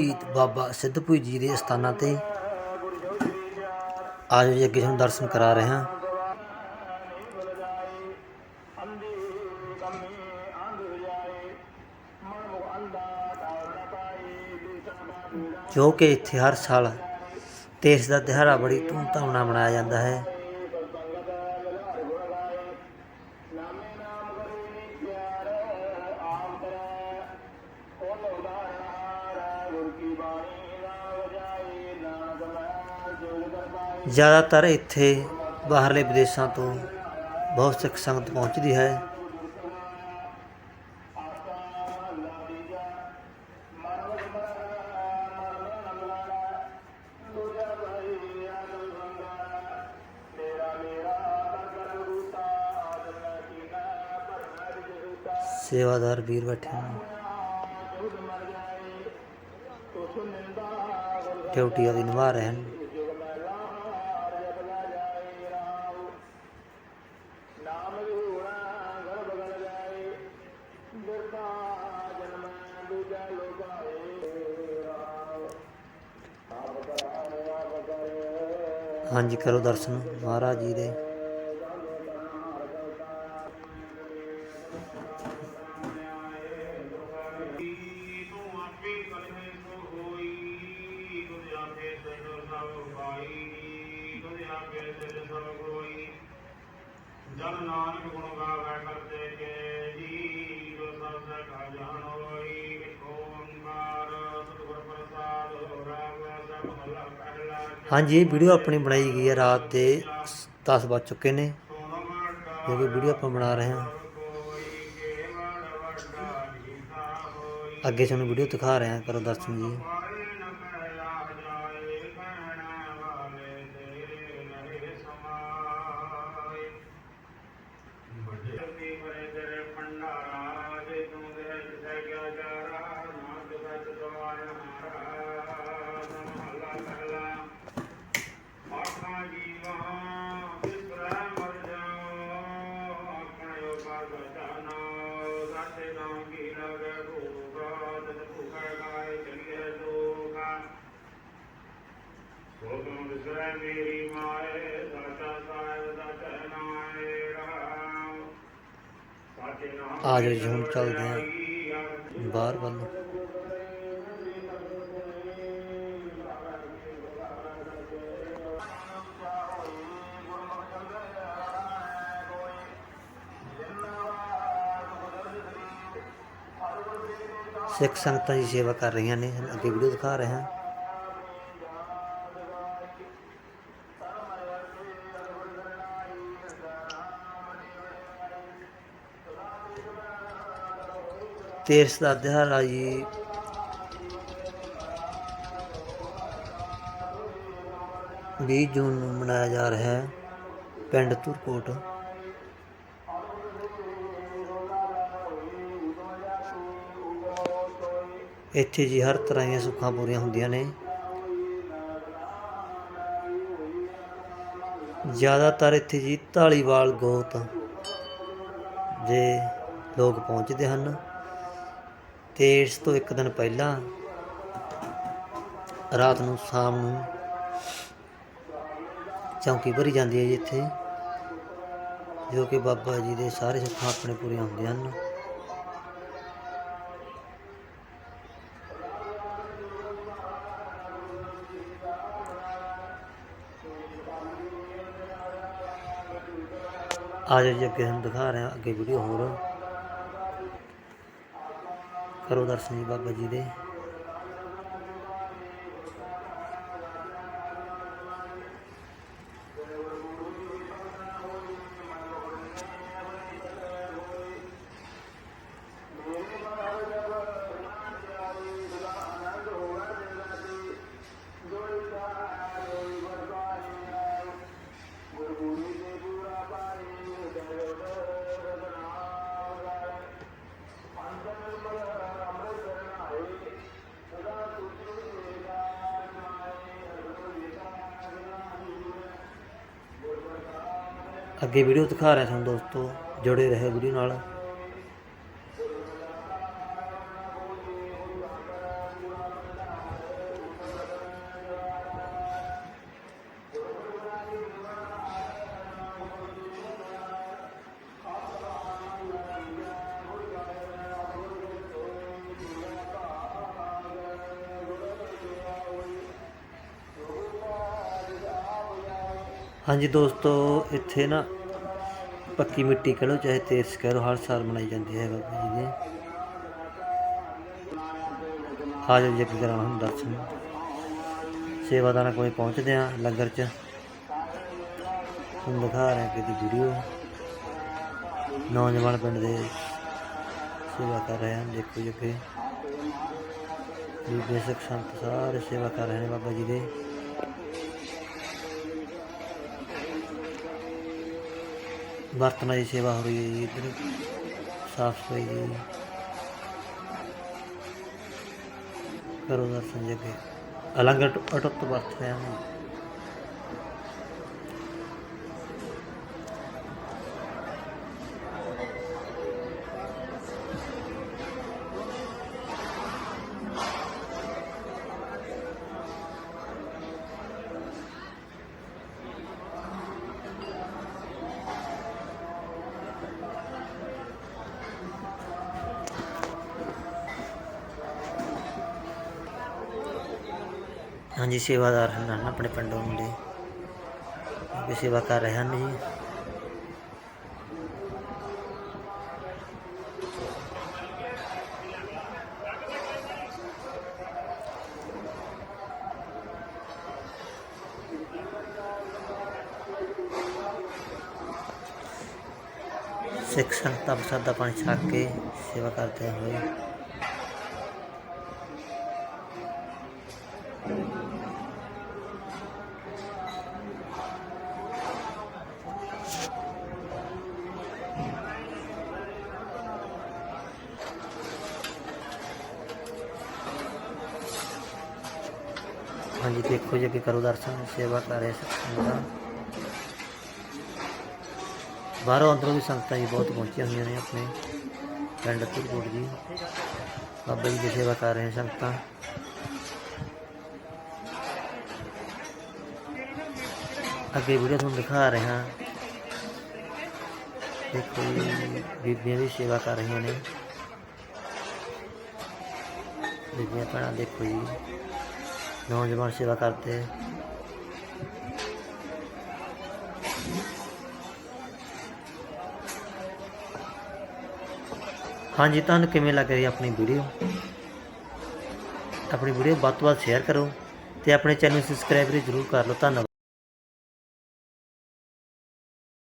ਸ਼ਹੀਦ ਬਾਬਾ ਸਿੱਧਪੁਰ ਜੀ ਦੇ ਸਥਾਨਾਂ ਤੇ। ਆਜੋ ਜੀ, ਅੱਗੇ ਤੁਹਾਨੂੰ ਦਰਸ਼ਨ ਕਰਾ ਰਹੇ ਹਾਂ। ਜੋ ਕਿ ਇੱਥੇ ਹਰ ਸਾਲ ਤੇਸ ਦਾ ਦਿਹਾੜਾ ਬੜੀ ਧੂਮਧਾਮ ਨਾਲ ਮਨਾਇਆ ਜਾਂਦਾ ਹੈ। ਜ਼ਿਆਦਾਤਰ ਇੱਥੇ ਬਾਹਰਲੇ ਵਿਦੇਸ਼ਾਂ ਤੋਂ ਬਹੁਤ ਸਿੱਖ ਸੰਗਤ ਪਹੁੰਚਦੀ ਹੈ। ਸੇਵਾਦਾਰ ਵੀਰ ਬੈਠੇ ਹਨ ਡਿਊਟੀ ਆਦੀ ਨਿਭਾ ਰਹੇ ਹਨ ਹਾਂਜੀ ਕਰੋ ਦਰਸ਼ਨ। ਮਹਾਰਾਜ ਜੀ ਦੇ। ਤੂੰ ਆਪੇ ਕਲਮੇ ਸੋ ਹੋਈ ਹਾਂਜੀ, ਇਹ ਵੀਡੀਓ ਆਪਣੀ ਬਣਾਈ ਗਈ ਹੈ ਰਾਤ ਦੇ 10 ਵੱਜ ਚੁੱਕੇ ਨੇ। ਜੋ ਕਿ ਵੀਡੀਓ ਆਪਾਂ ਬਣਾ ਰਹੇ ਹਾਂ। ਅੱਗੇ ਤੁਹਾਨੂੰ ਵੀਡੀਓ ਦਿਖਾ ਰਹੇ ਹਾਂ, ਕਰੋ ਦਰਸ਼ਨ ਜੀ। ਆ ਜਾਓ ਜੀ ਹੁਣ ਚੱਲਦੇ ਹਾਂ ਬਾਹਰ ਵੱਲ ਨੂੰ। ਸਿੱਖ ਸੰਗਤਾਂ ਦੀ ਸੇਵਾ ਕਰ ਰਹੀਆਂ ਨੇ ਅੱਗੇ ਵੀਡੀਓ ਦਿਖਾ ਰਹੇ ਹਾਂ ਤੇਰਸ ਦਾ ਦਿਹਾੜਾ ਜੀ। ਵੀਹ ਜੂਨ ਨੂੰ ਮਨਾਇਆ ਜਾ ਰਿਹਾ ਹੈ ਪਿੰਡ ਧੁਰਕੋਟ। ਇੱਥੇ ਜੀ ਹਰ ਤਰ੍ਹਾਂ ਦੀਆਂ ਸੁੱਖਾਂ ਪੂਰੀਆਂ ਹੁੰਦੀਆਂ ਨੇ। ਜ਼ਿਆਦਾਤਰ ਇੱਥੇ ਜੀ ਢਾਲੀਵਾਲ ਗੋਤ ਦੇ ਲੋਕ ਪਹੁੰਚਦੇ ਹਨ। ਤੇ ਇਸ ਤੋਂ ਇੱਕ ਦਿਨ ਪਹਿਲਾਂ, ਰਾਤ ਨੂੰ, ਸ਼ਾਮ ਨੂੰ ਚੌਂਕੀ ਭਰੀ ਜਾਂਦੀ ਹੈ ਜੀ ਇੱਥੇ, ਜੋ ਕਿ ਬਾਬਾ ਜੀ ਦੇ ਸਾਰੇ ਸੁੱਖਾਂ ਆਪਣੇ ਪੂਰੀਆਂ ਹੁੰਦੀਆਂ ਹਨ। ਆ ਜਾਓ ਜੀ, ਅੱਗੇ ਤੁਹਾਨੂੰ ਦਿਖਾ ਰਹੇ ਹਾਂ ਅੱਗੇ ਵੀਡੀਓ ਹੋਰ। ਕਰੋ ਦਰਸ਼ਨ ਜੀ ਬਾਬਾ ਜੀ ਦੇ। ਅੱਗੇ ਵੀਡੀਓ ਦਿਖਾ ਰਿਹਾ ਤੁਹਾਨੂੰ ਦੋਸਤੋ ਜੁੜੇ ਰਹੇ ਵੀਡੀਓ ਨਾਲ। ਹਾਂਜੀ ਦੋਸਤੋ, ਇੱਥੇ ਨਾ ਪੱਕੀ ਮਿੱਟੀ ਕਹਿ ਲਓ, ਚਾਹੇ ਤੇਰਸ ਕਹਿ ਲਓ, ਹਰ ਸਾਲ ਮਨਾਈ ਜਾਂਦੀ ਹੈ ਬਾਬਾ ਜੀ ਦੇ। ਹਾਜ਼ਰ ਜੀ ਕਰਾਂ, ਹੁਣ ਦਰਸ਼ਨ ਸੇਵਾਦਾਰਾਂ ਕੋਲ ਪਹੁੰਚਦੇ ਆ ਲੰਗਰ 'ਚ। ਹੁਣ ਦਿਖਾ ਰਹੇ ਕਿ ਦੀ ਵੀਡੀਓ ਨੌਜਵਾਨ ਪਿੰਡ ਦੇ ਸੇਵਾ ਕਰ ਰਹੇ ਹਨ, ਦੇਖੋ ਜੀ ਅੱਗੇ। ਵੀ ਬੇਸਕ ਸੰਤ ਸਾਰੇ ਸੇਵਾ ਕਰ ਰਹੇ ਨੇ ਬਾਬਾ ਜੀ ਦੇ। ਬਰਤਨਾਂ ਦੀ ਸੇਵਾ ਹੋ ਰਹੀ ਹੈ ਜੀ, ਇੱਧਰ ਸਾਫ਼ ਸਫ਼ਾਈ ਦੀ। ਕਰੋ ਦਰਸ਼ਨ ਜੀ ਅਲੰਗ ਅਟੁੱਟ ਵਰਤ ਰਿਹਾ ਨੇ ਹਾਂਜੀ, ਸੇਵਾਦਾਰ ਹਨ ਆਪਣੇ ਪਿੰਡੋਂ ਮੁੰਡੇ। ਵੀ ਸੇਵਾ ਕਰ ਰਹੇ ਹਨ ਜੀ। ਸਿੱਖ ਸੰਗਤਾਂ ਪ੍ਰਸਾਦਾ ਪਾਣੀ ਛਕ ਕੇ ਸੇਵਾ ਕਰਦੇ ਹੋਏ। ਹਾਂਜੀ, ਦੇਖੋ ਜੀ, ਅੱਗੇ ਕਰੋ ਦਰਸ਼ਨ, ਸੇਵਾ ਕਰ ਰਹੇ ਸੰਗਤਾਂ ਬਾਹਰੋਂ ਅੰਦਰੋਂ ਵੀ ਸੰਗਤਾਂ ਜੀ ਬਹੁਤ ਪਹੁੰਚੀਆਂ ਹੋਈਆਂ ਨੇ ਆਪਣੇ ਪਿੰਡ ਧੁਰਕੋਟ ਜੀ। ਬਾਬਾ ਜੀ ਦੀ ਸੇਵਾ ਕਰ ਰਹੇ ਸੰਗਤਾਂ। ਅੱਗੇ ਵੀਡੀਓ ਤੁਹਾਨੂੰ ਦਿਖਾ ਰਹੇ ਹਾਂ। ਦੇਖੋ ਜੀ, ਬੀਬੀਆਂ ਵੀ ਸੇਵਾ ਕਰ ਰਹੀਆਂ ਨੇ। ਬੀਬੀਆਂ ਭੈਣਾਂ, ਦੇਖੋ ਜੀ। ਨੌਜਵਾਨ ਸੇਵਾ ਕਰਦੇ। ਹਾਂਜੀ, ਤੁਹਾਨੂੰ ਕਿਵੇਂ ਲੱਗ ਰਹੀ ਆਪਣੀ ਵੀਡੀਓ? ਆਪਣੀ ਵੀਡੀਓ ਵੱਧ ਤੋਂ ਵੱਧ ਸ਼ੇਅਰ ਕਰੋ ਤੇ ਆਪਣੇ ਚੈਨਲ ਨੂੰ ਸਬਸਕ੍ਰਾਈਬ ਵੀ ਜ਼ਰੂਰ ਕਰ ਲਓ। ਧੰਨਵਾਦ।